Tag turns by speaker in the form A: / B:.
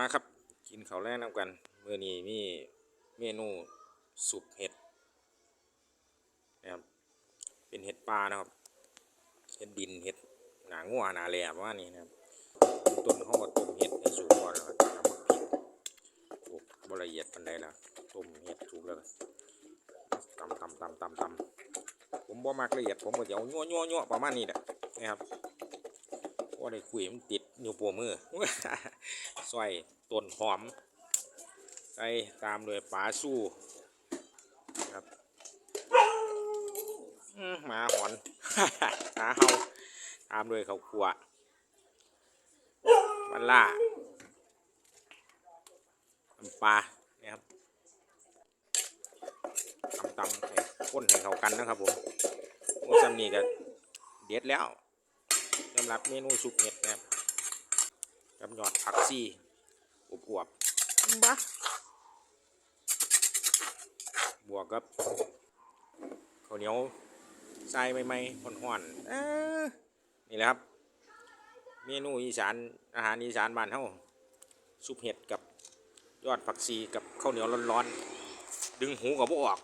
A: มาครับ กินข้าวแรกน้ำกันเมื่อนี้มีเมนูสุปเห็ดนะครับเป็นเห็ดปลานะครับเห็ดดินเห็ดหนางัวหนาแหลมว่านี่นะครับต้นเขาก็ต้มเห็ดให้สุกก่อนแล้วก็ทำพริกสุกบละเอียดปันใดแล้วต้มเห็ดสุกแล้วตำตำตำตำตำผมบ่มักละเอียดผมก็จะเอายั่วยั่วยั่วประมาณนี้แหละนะครับ ว่าได้คุยมันติดอยู่ปัวมือซอยต้นหอม ใส่ตามด้วยปลาสู้ครับหมาหอนหมาเห่าตามด้วยข้าวคั่วมันล่าน้ำปลาเนี่ยครับตำๆให้ข้นให้เข้ากันนะครับผมโอ้ซัมนี่ก็เด็ดแล้ว สำหรับเมนูสุกเห็ดนะครับกับยอดผักซี่อวบๆบ้าบวกกับข้าวเหนียวใส่ใหม่ๆห่อนๆเอ้อนี่แหละครับ เมนูอีสานอาหารอีสานบ้านเฮาซุปเห็ดกับยอดผักชีกับข้าวเหนียวร้อนๆดึงหูกับบ่ออก